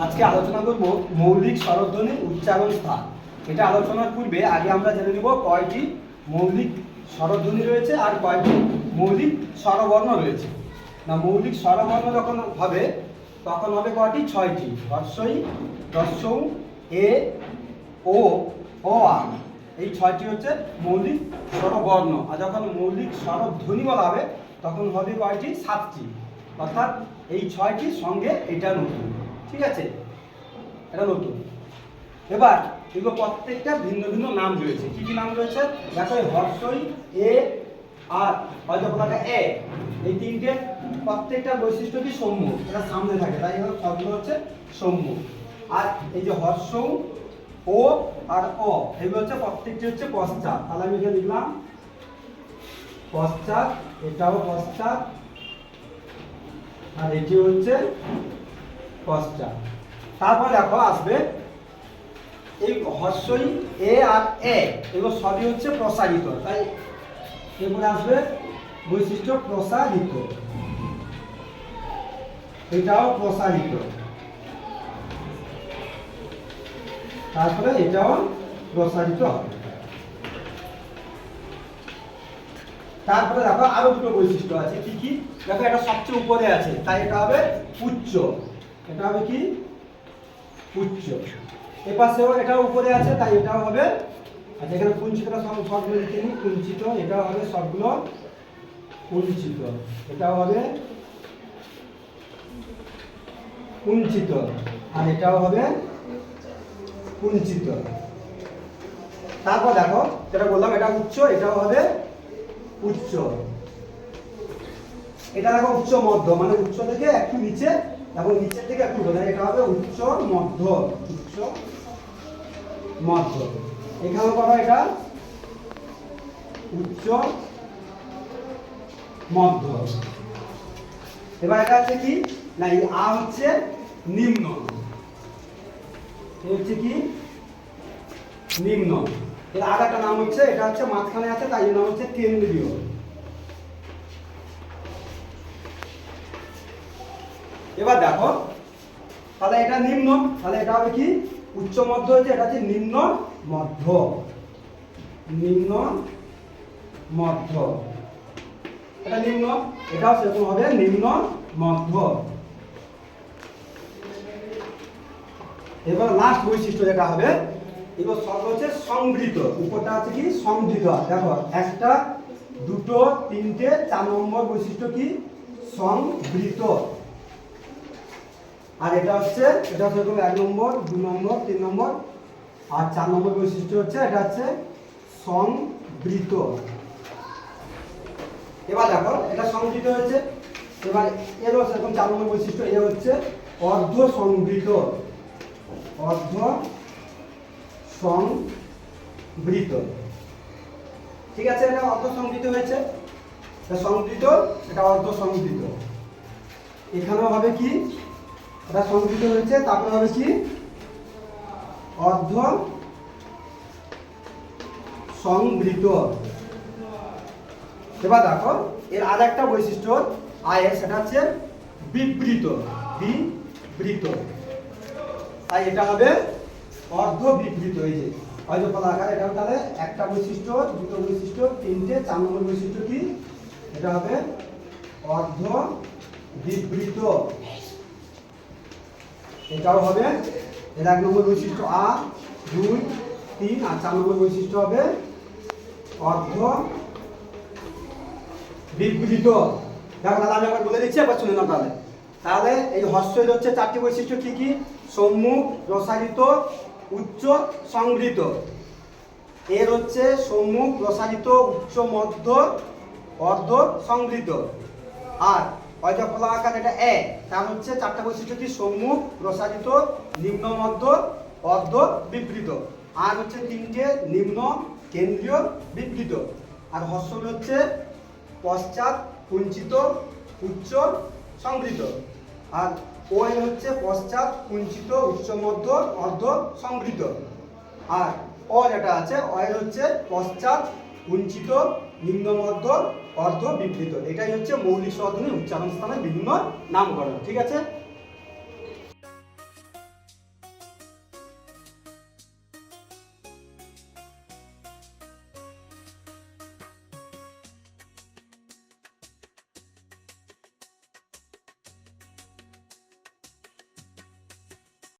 আজকে আলোচনা করব মৌলিক স্বরধ্বনির উচ্চারণ স্থান। এটা আলোচনার পূর্বে আগে আমরা জেনে নেব কয়টি মৌলিক স্বরধ্বনি রয়েছে আর কয়টি মৌলিক স্বরবর্ণ রয়েছে। না, মৌলিক স্বরবর্ণ যখন হবে, তখন হবে কয়টি? ছয়টি। হর্ষই দর্শৌ, এ, ও ও আ। এই ছয়টি হচ্ছে মৌলিক স্বরবর্ণ। আর যখন মৌলিক স্বরধ্বনি বলা হবে, তখন হবে কয়টি? সাতটি। অর্থাৎ এই ছয়টির সঙ্গে এটা নতুন। ঠিক আছে? এটা নতুন। এবার এগুলো প্রত্যেকটা ভিন্ন ভিন্ন নাম রয়েছে। কি কি নাম রয়েছে? দেখো এই হর্ষই, এ, আর, হয়তো বলাটা এ। এই তিনটে প্রত্যেকটা বৈশিষ্ট্য কি সৌম্য? এটা সামনে থাকে, তাই হলো সবগুলো হচ্ছে সৌম্য। আর এই যে হর্ষ, ও, আর অ, এগুলো হচ্ছে প্রত্যেকটি হচ্ছে পশ্চাৎ। তাহলে আমি এখানে লিখলাম, পশ্চাৎ, এটাও পশ্চাৎ, আর এটি হচ্ছে পশ্চাৎ তারপর দেখো আসবে এই হর্ষই এ আর এ। এগুলো সবই হচ্ছে প্রসারিত। তাই এরপরে আসবে বৈশিষ্ট্য প্রসারিত। এটাও প্রসারিত। তারপরে এটাও প্রসারিত হবে। তারপরে দেখো আরও দুটো বৈশিষ্ট্য আছে। কি কি? দেখো এটা সবচেয়ে উপরে আছে। তাই এটা হবে উচ্চ। এটা হবে কি? উচ্চ এ পাশেও এটা উপরে আছে, তাই এটাও হবে। আচ্ছা এখানে কুঞ্চিতটা সব সবগুলো লিখে নিই। কুঞ্চিত এটাও হবে সবগুলো কুঞ্চিত এটাও হবে কুঞ্চিত আর এটাও হবে কুঞ্চিত তারপর দেখো, যেটা বললাম, এটা উচ্চ, এটাও হবে উচ্চ। এটা দেখো উচ্চ মধ্য মানে উচ্চ থেকে একটু নিচে এবং নিচের দিকে একটু বোঝায় এটা হবে উচ্চ, মধ্য উচ্চ, মধ্য। এখানে করো এটা। উচ্চ, মধ্য। এবার এটা হচ্ছে কি? না, এই আ হচ্ছে নিম্ন। হচ্ছে কি? নিম্ন। এর আর একটা নাম হচ্ছে, এটা হচ্ছে মাঝখানে আছে, তাই নাম হচ্ছে কেন্দ্রীয়। এবার দেখো, তাহলে এটা নিম্ন, তাহলে এটা হবে কি? উচ্চ মধ্য হচ্ছে এটা হচ্ছে নিম্ন মধ্য। নিম্ন মধ্য। এটা নিম্ন, এটাও সেরকম হবে, নিম্ন মধ্য। এবার লাস্ট বৈশিষ্ট্য যেটা হবে, এবার সব হচ্ছে সংবৃত উপরটা আছে কি? সংবৃত দেখো, একটা, দুটো, তিনটে, চার নম্বর বৈশিষ্ট্য কি? সংবৃত আর এটা হচ্ছে এটা হচ্ছে এরকম এক নম্বর, দু নম্বর, তিন নম্বর, আর চার নম্বর বৈশিষ্ট্য হচ্ছে, এটা হচ্ছে সংবৃত। এবার দেখো, এটা সংবৃত হচ্ছে এবার এরও সেরকম চার নম্বর বৈশিষ্ট্য, এ হচ্ছে অর্ধ সংবৃত। অর্ধ সংবৃত। ঠিক আছে, এটা অর্ধ সংবৃত হয়েছে? সংবৃত, এটা অর্ধ সংবৃত। এখানেও হবে কি? এটা সংবৃত হয়েছে, তারপরে হবে কি? অর্ধ সংবৃত এবার দেখো, এর আর একটা বৈশিষ্ট্য আয়ের সেটা হচ্ছে বিবৃত বিবৃত। তাই এটা হবে অর্ধ বিবৃত এই যে। ফল আকার এটা তাহলে একটা বৈশিষ্ট্য, দুটো বৈশিষ্ট্য, তিনটে, চার নম্বর বৈশিষ্ট্য কি? এটা হবে অর্ধ বিবৃত এটাও হবে। এর এক নম্বর বৈশিষ্ট্য আ, দুই, তিন, আর চার নম্বর বৈশিষ্ট্য হবে অর্ধ বিবৃত দেখো তাহলে আমি আবার বলে দিচ্ছি আবার শুনে নাও তাহলে। তাহলে এই হর্ষের হচ্ছে চারটি বৈশিষ্ট্য কি কি? সম্মুখ প্রসারিত উচ্চ সংবৃত এর হচ্ছে সম্মুখ প্রসারিত উচ্চ, মধ্য, অর্ধ সংবৃত আর অজফলা আকার এটা এ, তার হচ্ছে চারটা বৈশিষ্ট্য কি সম্মুখ, প্রসারিত, নিম্ন, মধ্য, অর্ধ, বিবৃত। আর হচ্ছে তিনটে নিম্ন, কেন্দ্রীয়, বিবৃত। আর হর্ষল হচ্ছে পশ্চাৎ, কুঞ্চিত, উচ্চ সংবৃত আর ও হচ্ছে পশ্চাৎ, কুঞ্চিত, উচ্চ, মধ্য, অর্ধ সংবৃত আর অ যেটা আছে অ হচ্ছে পশ্চাৎ, কুঞ্চিত, নিম্ন, মধ্য অর্ধ বিবৃত এটাই হচ্ছে মৌলিক স্বরধ্বনি উচ্চারণ স্থানের বিভিন্ন নামকরণ ঠিক আছে?